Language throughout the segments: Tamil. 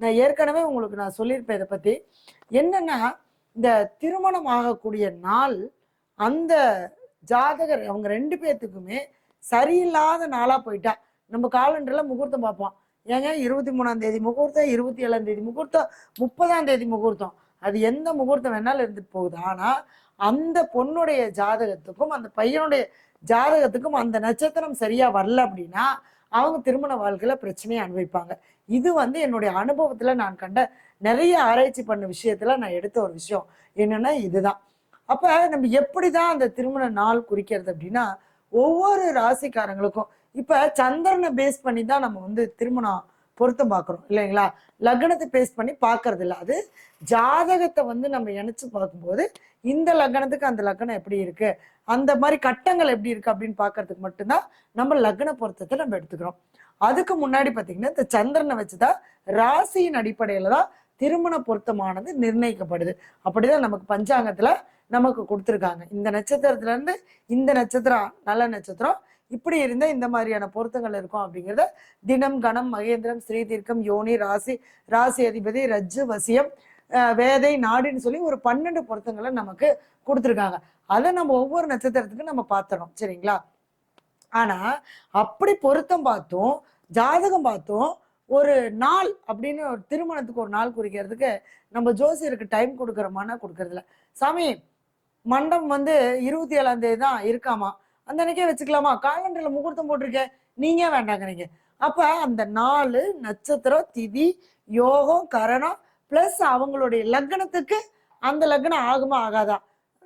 நான் ஏற்கனவே உங்களுக்கு நான் சொல்லியிருப்பேன் இதை பத்தி. என்னன்னா இந்த திருமணம் ஆகக்கூடிய நாள் அந்த ஜாதகர் அவங்க ரெண்டு பேர்த்துக்குமே சரியில்லாத நாளா போயிட்டா. நம்ம காலண்டர்ல முகூர்த்தம் பார்ப்போம். ஏங்க இருபத்தி மூணாம் தேதி முகூர்த்தம் இருபத்தி ஏழாம் தேதி முகூர்த்தம் முப்பதாம் தேதி முகூர்த்தம். அது எந்த முகூர்த்தம் வேணாலும் இருந்துட்டு போகுது. ஆனா அந்த பொண்ணுடைய ஜாதகத்துக்கும் அந்த பையனுடைய ஜாதகத்துக்கும் அந்த நட்சத்திரம் சரியா வரல அப்படின்னா அவங்க திருமண வாழ்க்கையில பிரச்சனையை அனுபவிப்பாங்க. இது வந்து என்னுடைய அனுபவத்துல நான் கண்ட நிறைய ஆராய்ச்சி பண்ண விஷயத்துல நான் எடுத்த ஒரு விஷயம். என்னன்னா இதுதான். அப்ப நம்ம எப்படிதான் அந்த திருமண நாள் குறிக்கிறது அப்படின்னா ஒவ்வொரு ராசிக்காரங்களுக்கும் இப்ப சந்திரனை பேஸ் பண்ணி தான் நம்ம வந்து திருமணம் பொருத்தம் பார்க்குறோம் இல்லைங்களா? லக்னத்தை பேஸ் பண்ணி பார்க்கறது இல்லை அது ஜாதகத்தை வந்து நம்ம இணைச்சு பார்க்கும்போது இந்த லக்னத்துக்கு அந்த லக்னம் எப்படி இருக்கு? அந்த மாதிரி கட்டங்கள் எப்படி இருக்கு அப்படின்னு பார்க்கறதுக்கு மட்டும்தான் நம்ம லக்ன பொருத்தத்தை நம்ம எடுத்துக்கிறோம். அதுக்கு முன்னாடி பார்த்தீங்கன்னா இந்த சந்திரனை வச்சுதான் ராசியின் அடிப்படையில தான் திருமண பொருத்தமானது நிர்ணயிக்கப்படுது. அப்படிதான் நமக்கு பஞ்சாங்கத்துல நமக்கு கொடுத்துருக்காங்க. இந்த நட்சத்திரத்துல இருந்து இந்த நட்சத்திரம் நல்ல நட்சத்திரம் இப்படி இருந்தால் இந்த மாதிரியான பொருத்தங்கள் இருக்கும் அப்படிங்கிறத தினம் கணம் மகேந்திரம் ஸ்ரீதீர்க்கம் யோனி ராசி ராசி அதிபதி ரஜ்ஜு வசியம் வேதை நாடுன்னு சொல்லி ஒரு பன்னெண்டு பொருத்தங்களை நமக்கு கொடுத்துருக்காங்க. அதை நம்ம ஒவ்வொரு நட்சத்திரத்துக்கும் நம்ம பார்த்துறோம். சரிங்களா? ஆனா அப்படி பொருத்தம் பார்த்தோம் ஜாதகம் பார்த்தோம் ஒரு நாள் அப்படின்னு ஒரு திருமணத்துக்கு ஒரு நாள் குறிக்கிறதுக்கு நம்ம ஜோசியருக்கு டைம் கொடுக்குறோமானா கொடுக்கறதில்ல. சாமி மண்டபம் வந்து இருபத்தி ஏழாம் தேதி தான் இருக்காமா? அந்த அன்னைக்கே வச்சுக்கலாமா? காலண்டர்ல முகூர்த்தம் போட்டிருக்கேன் நீங்க வேண்டாங்கிறீங்க? அப்ப அந்த நாலு நட்சத்திரம் திதி யோகம் கரணம் பிளஸ் அவங்களுடைய லக்னத்துக்கு அந்த லக்னம் ஆகுமா ஆகாதா?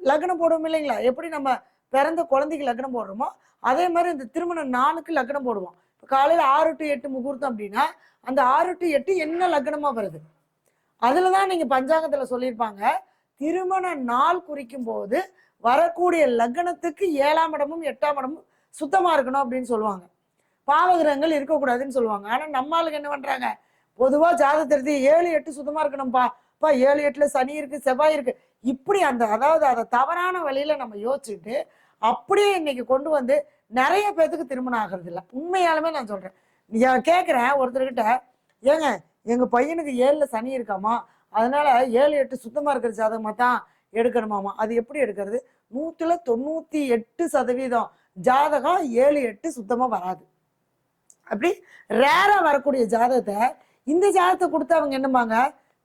லக்னம் போடுவோம் இல்லைங்களா? எப்படி நம்ம பிறந்த குழந்தைக்கு லக்னம் போடுறோமோ அதே மாதிரி இந்த திருமண நாளுக்கு லக்னம் போடுவோம். இப்போ காலையில ஆறு டு எட்டு முகூர்த்தம் அப்படின்னா அந்த ஆறு டு எட்டு என்ன லக்னமா வருது? அதில் தான் நீங்க பஞ்சாங்கத்துல சொல்லியிருப்பாங்க. திருமண நாள் குறிக்கும் போது வரக்கூடிய லக்னத்துக்கு ஏழாம் இடமும் எட்டாம் இடமும் சுத்தமாக இருக்கணும் அப்படின்னு சொல்லுவாங்க. பாவகிரகங்கள் இருக்கக்கூடாதுன்னு சொல்லுவாங்க. ஆனால் நம்ம ஆளுங்க என்ன பொதுவாக பொதுவா ஜாதகத்திற்கு ஏழு எட்டு சுத்தமாக இருக்கணும்ப்பா இப்போ ஏழு எட்டில் சனி இருக்குது செவ்வாய் இருக்குது இப்படி அந்த அதாவது அதை தவறான வழியில் நம்ம யோசிச்சுட்டு அப்படியே இன்னைக்கு கொண்டு வந்து நிறைய பேர்த்துக்கு திருமணம் ஆகிறது இல்லை. உண்மையாலுமே நான் சொல்கிறேன் கேட்குறேன் ஒருத்தர்கிட்ட ஏங்க எங்கள் பையனுக்கு ஏழில் சனி இருக்காமா? அதனால ஏழு எட்டு சுத்தமாக இருக்கிற ஜாதகமாக தான் எடுக்கணுமாமா? அது எப்படி எடுக்கிறது? நூத்துல தொண்ணூத்தி எட்டு சதவீதம் ஜாதகம் ஏழு எட்டு சுத்தமா வராது. அப்படி ரேரா வரக்கூடிய ஜாதகத்தை இந்த ஜாதகத்தை கொடுத்து அவங்க என்னம்பாங்க?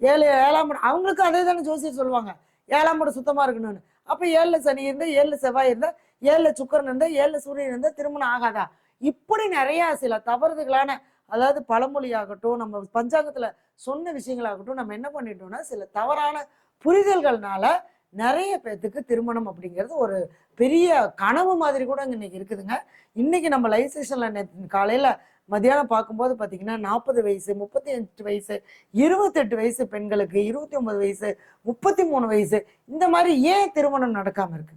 ஏழு ஏழாம் இடம். அவங்களுக்கும் அதே தானே ஜோசியர் சொல்லுவாங்க. ஏழாம் படம் சுத்தமா இருக்கணும்னு. அப்போ ஏழுல சனி இருந்தால் ஏழுல செவ்வாய் இருந்தால் ஏழுல சுக்கரன் இருந்தால் ஏழுல சூரியன் இருந்தால் திருமணம் ஆகாதா? இப்படி நிறையா சில தவறுதுகளான அதாவது பழமொழியாகட்டும் நம்ம பஞ்சாங்கத்துல சொன்ன விஷயங்களாகட்டும் நம்ம என்ன பண்ணிட்டோம்னா சில தவறான புரிதல்கள்னால நிறைய பேர்த்துக்கு திருமணம் அப்படிங்கிறது ஒரு பெரிய கனவு மாதிரி கூட அங்கே இன்னைக்கு இருக்குதுங்க. இன்னைக்கு நம்ம லைவ் செஷன்ல நேற்று காலையில மத்தியானம் பார்க்கும்போது பார்த்தீங்கன்னா நாற்பது வயசு முப்பத்தி அஞ்சு வயசு இருபத்தெட்டு வயசு பெண்களுக்கு இருபத்தி ஒன்பது வயசு முப்பத்தி மூணு வயசு இந்த மாதிரி ஏன் திருமணம் நடக்காம இருக்கு?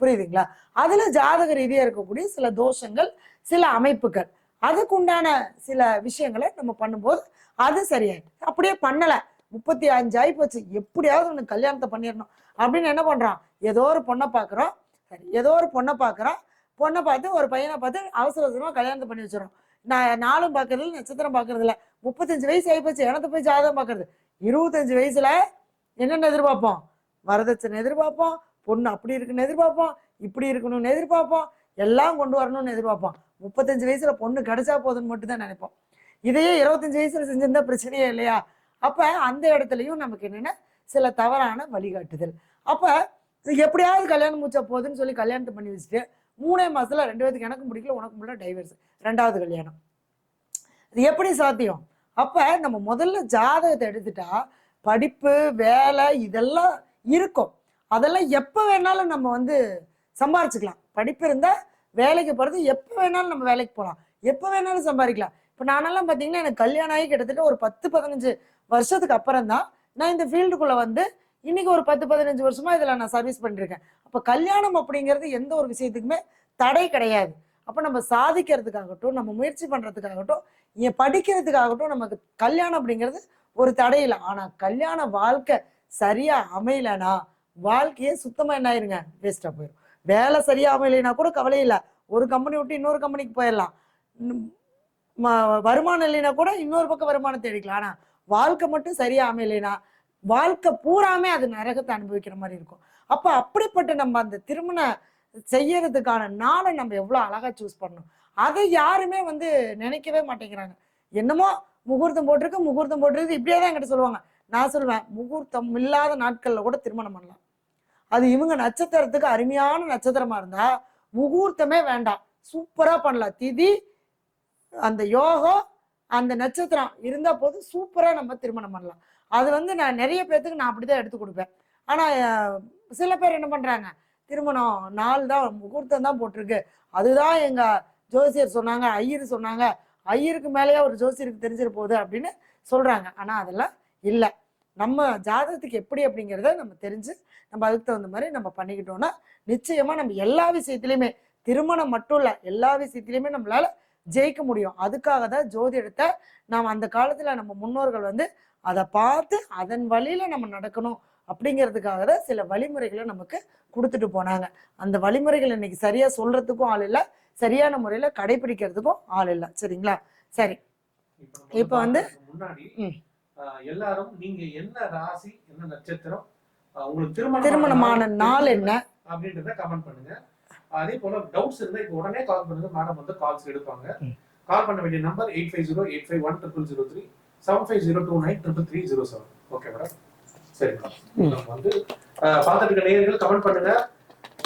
புரியுதுங்களா? அதுல ஜாதக ரீதியாக இருக்கக்கூடிய சில தோஷங்கள் சில அமைப்புகள். அதுக்குண்டான சில விஷயங்களை நம்ம பண்ணும்போது அது சரியாயிடுது. அப்படியே பண்ணலை. முப்பத்தி அஞ்சு ஆகி போச்சு எப்படியாவது உனக்கு கல்யாணத்தை பண்ணிடணும். அப்படின்னு என்ன பண்ணுறான் ஏதோ ஒரு பொண்ணை பார்க்குறோம் சரி ஏதோ ஒரு பொண்ணை பார்க்குறான். பொண்ணை பார்த்து ஒரு பையனை பார்த்து அவசர அவசரமாக கல்யாணத்தை பண்ணி வச்சிடும் நான் நாளும் பார்க்கறதில்ல நட்சத்திரம் பார்க்கறதில்ல முப்பத்தஞ்சு வயசு ஆகி போச்சு எனத்தை போய் ஜாதகம் பார்க்கறது. இருபத்தஞ்சு வயசுல என்னென்ன எதிர்பார்ப்போம்? வரதட்சணை எதிர்பார்ப்போம். பொண்ணு அப்படி இருக்குன்னு எதிர்பார்ப்போம். இப்படி இருக்கணும்னு எதிர்பார்ப்போம். எல்லாம் கொண்டு வரணும்னு எதிர்பார்ப்போம். முப்பத்தஞ்சு வயசுல பொண்ணு கிடைச்சா போதும்னு மட்டும் தான் நினைப்போம். இதையே இருபத்தஞ்சு வயசுல செஞ்சிருந்தா பிரச்சனையே இல்லையா? அப்போ அந்த இடத்துலையும் நமக்கு என்னென்ன? சில தவறான வழிகாட்டுதல். அப்போ இது எப்படியாவது கல்யாணம் முடிச்சா போகுதுன்னு சொல்லி கல்யாணத்தை பண்ணி வச்சுட்டு மூணே மாதத்தில் ரெண்டு பேத்துக்கு எனக்கு பிடிக்கல உனக்கு முடியல டைவர்ஸ் ரெண்டாவது கல்யாணம். இது எப்படி சாத்தியம்? அப்போ நம்ம முதல்ல ஜாதகத்தை எடுத்துட்டா படிப்பு வேலை இதெல்லாம் இருக்கும். அதெல்லாம் எப்போ வேணாலும் நம்ம வந்து சம்பாரிச்சுக்கலாம். படிப்பு இருந்தால் வேலைக்கு போகிறது எப்போ வேணாலும் நம்ம வேலைக்கு போகலாம் எப்போ வேணாலும் சம்பாதிக்கலாம். இப்போ நானெல்லாம் பார்த்தீங்கன்னா எனக்கு கல்யாணம் ஆகி கிட்டத்தட்ட ஒரு பத்து பதினஞ்சு வருஷத்துக்கு அப்புறம் தான் நான் இந்த ஃபீல்டுக்குள்ளே வந்து இன்னைக்கு ஒரு பத்து பதினஞ்சு வருஷமா இதில் நான் சர்வீஸ் பண்ணிருக்கேன். அப்போ கல்யாணம் அப்படிங்கிறது எந்த ஒரு விஷயத்துக்குமே தடை கிடையாது. அப்போ நம்ம சாதிக்கிறதுக்காகட்டும் நம்ம முயற்சி பண்ணுறதுக்காகட்டும் ஏன் படிக்கிறதுக்காகட்டும் நமக்கு கல்யாணம் அப்படிங்கிறது ஒரு தடை இல்லை. கல்யாண வாழ்க்கை சரியாக அமையலைனா வாழ்க்கையே சுத்தமாக என்ன ஆயிருங்க? வேஸ்ட்டாக போயிடும் வேலை சரியாக அமையலைனா கூட கவலை இல்லை. ஒரு கம்பெனி விட்டு இன்னொரு கம்பெனிக்கு போயிடலாம் வருமானம் இல்லைனா கூட இன்னொரு பக்கம் வருமானம் தேடிக்கலாம். ஆனா வாழ்க்கை மட்டும் சரியா அமையலைனா வாழ்க்கை பூராமே அது நரகத்தை அனுபவிக்கிற மாதிரி இருக்கும். அப்ப அப்படிப்பட்ட நம்ம அந்த திருமண செய்யறதுக்கான நாளை நம்ம எவ்வளவு அழகா சூஸ் பண்ணணும். அதை யாருமே வந்து நினைக்கவே மாட்டேங்கிறாங்க. என்னமோ முகூர்த்தம் போட்டிருக்கு முகூர்த்தம் போட்டிருக்கு. இப்படியே தான் என்கிட்ட சொல்லுவாங்க. நான் சொல்லுவேன் முகூர்த்தம் இல்லாத நாட்கள்ல கூட திருமணம் பண்ணலாம். அது இவங்க நட்சத்திரத்துக்கு அருமையான நட்சத்திரமா இருந்தா முகூர்த்தமே வேண்டாம். சூப்பரா பண்ணலாம். திதி அந்த யோகம் அந்த நட்சத்திரம் இருந்தால் போதும் சூப்பராக நம்ம திருமணம் பண்ணலாம். அது வந்து நான் நிறைய பேர்த்துக்கு நான் அப்படி தான் எடுத்து கொடுப்பேன். ஆனால் சில பேர் என்ன பண்ணுறாங்க திருமணம் நாள் தான் முகூர்த்தம் தான் போட்டிருக்கு. அதுதான் எங்கள் ஜோசியர் சொன்னாங்க ஐயர் சொன்னாங்க ஐயருக்கு மேலேயே ஒரு ஜோசியருக்கு தெரிஞ்சிட போகுது அப்படின்னு சொல்கிறாங்க ஆனால் அதெல்லாம் இல்லை. நம்ம ஜாதகத்துக்கு எப்படி அப்படிங்கிறத நம்ம தெரிஞ்சு நம்ம அதுக்கு தகுந்த மாதிரி நம்ம பண்ணிக்கிட்டோம்னா நிச்சயமாக நம்ம எல்லா விஷயத்துலையுமே திருமணம் மட்டும் இல்லை எல்லா விஷயத்துலையுமே நம்மளால் ஜெயிக்க முடியும். அதுக்காக தான் ஜோதிடத்தை நாம் அந்த காலத்துல நம்ம முன்னோர்கள் வந்து அதை பார்த்து அதன் வழியில நம்ம நடக்கணும் அப்படிங்கிறதுக்காக தான் சில வழிமுறைகளை நமக்கு கொடுத்துட்டு போனாங்க. அந்த வழிமுறைகள் இன்னைக்கு சரியா சொல்றதுக்கும் ஆள் இல்லை. சரியான முறையில கடைபிடிக்கிறதுக்கும் ஆள் இல்லை. சரிங்களா? சரி. இப்ப வந்து- எல்லாரும் நீங்க என்ன ராசி என்ன நட்சத்திரம் உங்களுக்கு திருமணம் திருமணமான நாள் என்ன? அப்படின்றத கமெண்ட் பண்ணுங்க. அதே போல டவுட்ஸ் இருந்தா இப்போ உடனே கால் பண்ணுங்க. மேடம் வந்து கால்ஸ் எடுப்பாங்க. கால் பண்ண வேண்டிய number eight five zero eight five one triple zero three seven five zero two nine triple three zero seven okay madam சரி ம். நம்ம வந்து பார்த்துட்டு இருக்க நேயர்கள் கமெண்ட் பண்ணுங்க.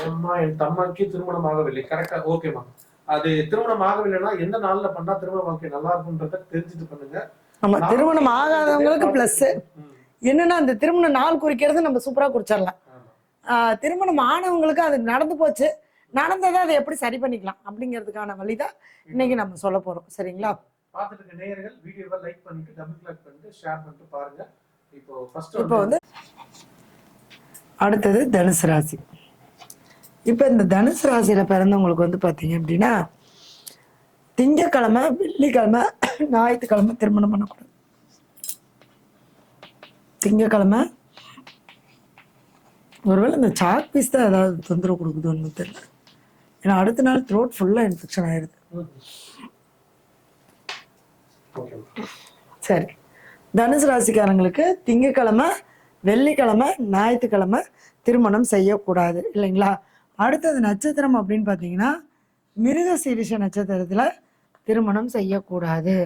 அம்மா என் தம்மாக்கு திருமணம் ஆகவில்லை. கரெக்டா ஓகேமா அது திருமணம் ஆகவில்லைன்னா எந்த நாள்ல பண்ணா திருமண வாழ்க்கை நல்லா இருக்கும்ன்றத தெரிஞ்சுட்டு பண்ணுங்க. நான் திருமணம் ஆகாதவங்களுக்கு பிளஸ் என்னன்னா அந்த திருமண நாள் குறிக்கிறது நம்ம சூப்பரா குறிச்சிடலாம் ஆமா. திருமணம் ஆனவங்களுக்கு அது நடந்து போச்சு. நடந்ததை அதை எப்படி சரி பண்ணிக்கலாம் அப்படிங்கிறதுக்கான வழிதான் இன்னைக்கு நம்ம சொல்ல போறோம். சரிங்களா? பார்த்துட்டு இருக்க நேயர்கள் வீடியோவை லைக் பண்ணிட்டு டபுள் கிளிக் பண்ணிட்டு ஷேர் பண்ணிட்டு பாருங்க. இப்போ ஃபர்ஸ்ட் இப்போ வந்து அடுத்தது தனுசு ராசி. இப்போ இந்த தனுசு ராசியில பிறந்தவங்களுக்கு வந்து பார்த்தீங்க அப்படின்னா திங்கக்கிழமை வெள்ளிக்கிழமை ஞாயிற்றுக்கிழமை திருமணம் பண்ணக்கூடாது. திங்கக்கிழமை ஒருவேளை இந்த சாக் பீஸ் தான் ஏதாவது தொந்தரவு கொடுக்குதோன்னு தெரியல. ஏன்னா அடுத்த நாள் த்ரோட் ஃபுல்லாக இன்ஃபெக்ஷன் ஆயிடுது சரி. தனுசு ராசிக்காரங்களுக்கு திங்கக்கிழமை வெள்ளிக்கிழமை ஞாயிற்றுக்கிழமை திருமணம் செய்யக்கூடாது இல்லைங்களா? அடுத்தது நட்சத்திரம் அப்படின்னு பார்த்தீங்கன்னா மிருக சீரிஷ நட்சத்திரத்தில் திருமணம் செய்யக்கூடாது.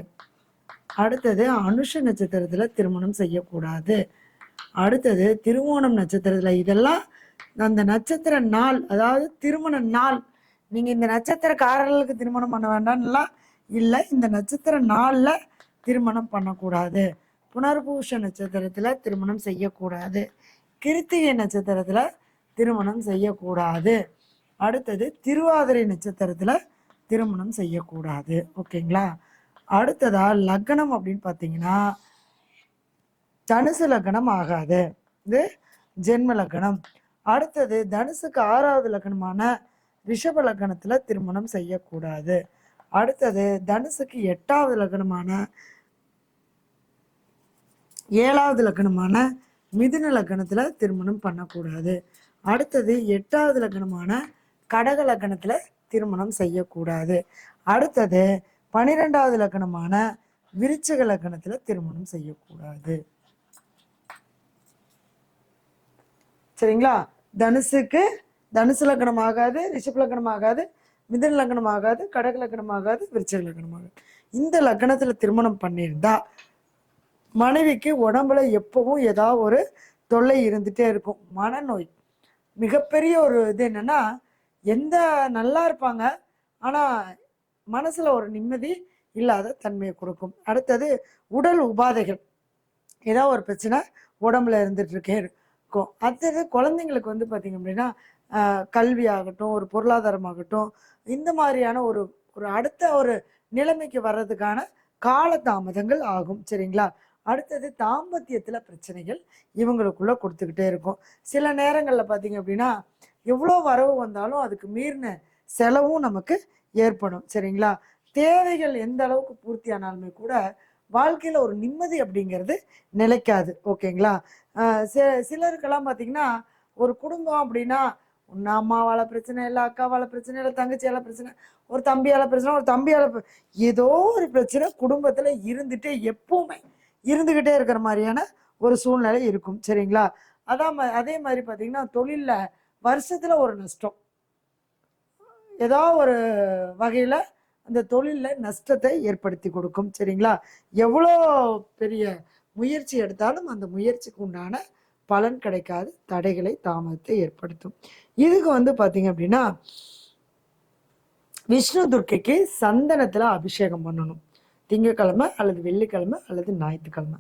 அடுத்தது அனுஷ நட்சத்திரத்தில் திருமணம் செய்யக்கூடாது. அடுத்தது திருவோணம் நட்சத்திரத்தில் இதெல்லாம் அந்த நட்சத்திர நாள் அதாவது திருமண நாள் நீங்கள் இந்த நட்சத்திரக்காரர்களுக்கு திருமணம் பண்ண வேண்டாம்லாம் இல்லை இந்த நட்சத்திர நாளில் திருமணம் பண்ணக்கூடாது. புனர்பூஷ நட்சத்திரத்தில் திருமணம் செய்யக்கூடாது. கிருத்திகை நட்சத்திரத்தில் திருமணம் செய்யக்கூடாது. அடுத்தது திருவாதிரை நட்சத்திரத்தில் திருமணம் செய்யக்கூடாது. ஓகேங்களா? அடுத்ததா லக்னம் அப்படின்னு பார்த்தீங்கன்னா தனுசு லக்னம் ஆகாது. இது ஜென்ம லக்னம். அடுத்தது தனுசுக்கு ஆறாவது லக்னமான ரிஷப லக்னத்துல திருமணம் செய்யக்கூடாது. அடுத்தது தனுசுக்கு எட்டாவது லக்னமான ஏழாவது லக்னமான மிதுன லக்னத்துல திருமணம் பண்ணக்கூடாது. அடுத்தது எட்டாவது லக்னமான கடக லக்னத்துல திருமணம் செய்யக்கூடாது. அடுத்தது பனிரெண்டாவது லக்னமான விருச்சக லக்னத்துல திருமணம் செய்யக்கூடாது. சரிங்களா? தனுசுக்கு தனுசு லக்னம் ஆகாது ரிஷப் லக்னம் ஆகாது மிதன் லக்னம் ஆகாது கடக லக்னம் ஆகாது விருச்சக லக்னம் ஆகாது இந்த லக்னத்தில் திருமணம் பண்ணியிருந்தா மனைவிக்கு உடம்புல எப்பவும் ஏதாவது ஒரு தொல்லை இருந்துகிட்டே இருக்கும். மனநோய். மிகப்பெரிய ஒரு இது என்னன்னா எந்த நல்லா இருப்பாங்க ஆனால் மனசில் ஒரு நிம்மதி இல்லாத தன்மையை கொடுக்கும். அடுத்தது உடல் உபாதைகள். ஏதாவது ஒரு பிரச்சனை உடம்புல இருந்துகிட்டு இருக்கே இருக்கும். அடுத்தது குழந்தைங்களுக்கு வந்து பார்த்தீங்க அப்படின்னா கல்வியாகட்டும் கல்வி ஆகட்டும் ஒரு பொருளாதாரமாகட்டும் இந்த மாதிரியான ஒரு ஒரு அடுத்த ஒரு நிலைமைக்கு வர்றதுக்கான காலதாமதங்கள் ஆகும் சரிங்களா? அடுத்தது தாம்பத்தியத்தில் பிரச்சனைகள் இவங்களுக்குள்ளே கொடுத்துக்கிட்டே இருக்கும். சில நேரங்களில் பார்த்தீங்க அப்படின்னா எவ்வளோ வரவு வந்தாலும் அதுக்கு மீறின செலவும் நமக்கு ஏற்படும் சரிங்களா? தேவைகள் எந்த அளவுக்கு பூர்த்தி ஆனாலுமே கூட வாழ்க்கையில் ஒரு நிம்மதி அப்படிங்கிறது நிலைக்காது ஓகேங்களா? சிலருக்கெல்லாம் பார்த்தீங்கன்னா ஒரு குடும்பம் அப்படின்னா உன்ன அம்மாவால பிரச்சனை இல்லை அக்காவால பிரச்சனை இல்லை தங்கச்சியால பிரச்சனை ஒரு தம்பியால பிரச்சனை ஒரு தம்பியால ஏதோ ஒரு பிரச்சனை குடும்பத்துல இருந்துட்டே எப்பவுமே இருந்துகிட்டே இருக்கிற மாதிரியான ஒரு சூழ்நிலை இருக்கும் சரிங்களா? அதான் அதே மாதிரி பார்த்தீங்கன்னா தொழிலில் வருஷத்தில் ஒரு நஷ்டம். ஏதோ ஒரு வகையில் அந்த தொழிலில் நஷ்டத்தை ஏற்படுத்தி கொடுக்கும் சரிங்களா? எவ்வளோ பெரிய முயற்சி எடுத்தாலும் அந்த முயற்சிக்கு உண்டான பலன் கிடைக்காது தடைகளை தாமதத்தை ஏற்படுத்தும். இதுக்கு வந்து பார்த்தீங்க அப்படின்னா விஷ்ணு துர்க்கைக்கு சந்தனத்தில் அபிஷேகம் பண்ணணும். திங்கக்கிழமை அல்லது வெள்ளிக்கிழமை அல்லது ஞாயிற்றுக்கிழமை.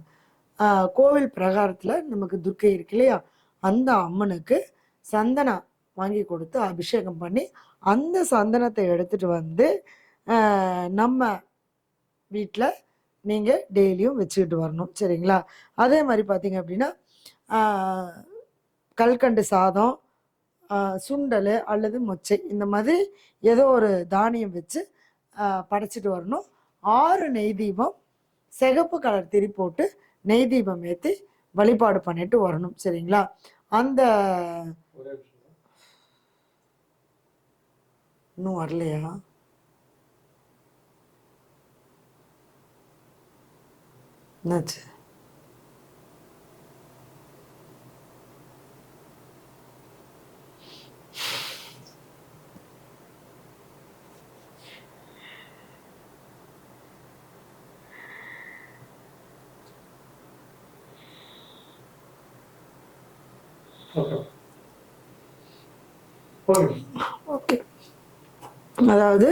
கோவில் பிரகாரத்தில் நமக்கு துர்க்கை இருக்கு இல்லையா? அந்த அம்மனுக்கு சந்தனம் வாங்கி கொடுத்து அபிஷேகம் பண்ணி அந்த சந்தனத்தை எடுத்துகிட்டு வந்து நம்ம வீட்டில் நீங்கள் டெய்லியும் வச்சுக்கிட்டு வரணும். சரிங்களா? அதே மாதிரி பார்த்தீங்க அப்படின்னா கல்கண்டு சாதம் சுண்டல் அல்லது மொச்சை. இந்த மாதிரி ஏதோ ஒரு தானியம் வச்சு படைச்சிட்டு வரணும். ஆறு நெய் தீபம் சிகப்பு கலர் திரி போட்டு நெய் தீபம் ஏற்றி வழிபாடு பண்ணிட்டு வரணும். சரிங்களா? அந்த இன்னும் வரலையா? என்னாச்சு? ஓகே. ஓகே அதாவது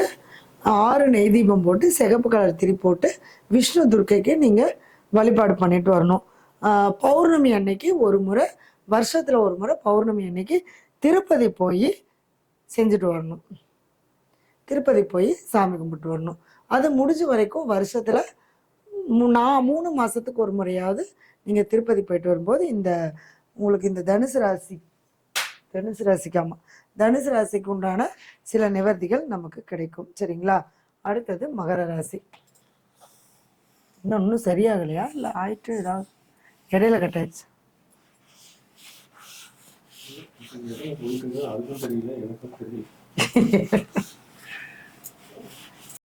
ஆறு நெய் தீபம் போட்டு சிகப்பு கலர் திரி போட்டு விஷ்ணு துர்க்கைக்கு நீங்கள் வழிபாடு பண்ணிட்டு வரணும். பௌர்ணமி அன்னைக்கு ஒரு முறை வருஷத்தில் ஒரு முறை பௌர்ணமி அன்னைக்கு திருப்பதி போய் செஞ்சுட்டு வரணும். திருப்பதி போய் சாமி கும்பிட்டு வரணும். அது முடிஞ்ச வரைக்கும் வருஷத்தில் நான் மூணு மாதத்துக்கு ஒரு முறையாவது நீங்கள் திருப்பதி போயிட்டு வரும்போது இந்த உங்களுக்கு இந்த தனுசு ராசி தனுசு ராசிக்காமா தனுசு ராசிக்கு உண்டான சில நிவர்த்திகள் நமக்கு கிடைக்கும். சரிங்களா? அடுத்தது மகர ராசி. இன்னும் இன்னும் சரியாகலையா? இல்லை ஆயிட்டு ஏதாவது இடையில கட்டாயிடுச்சு?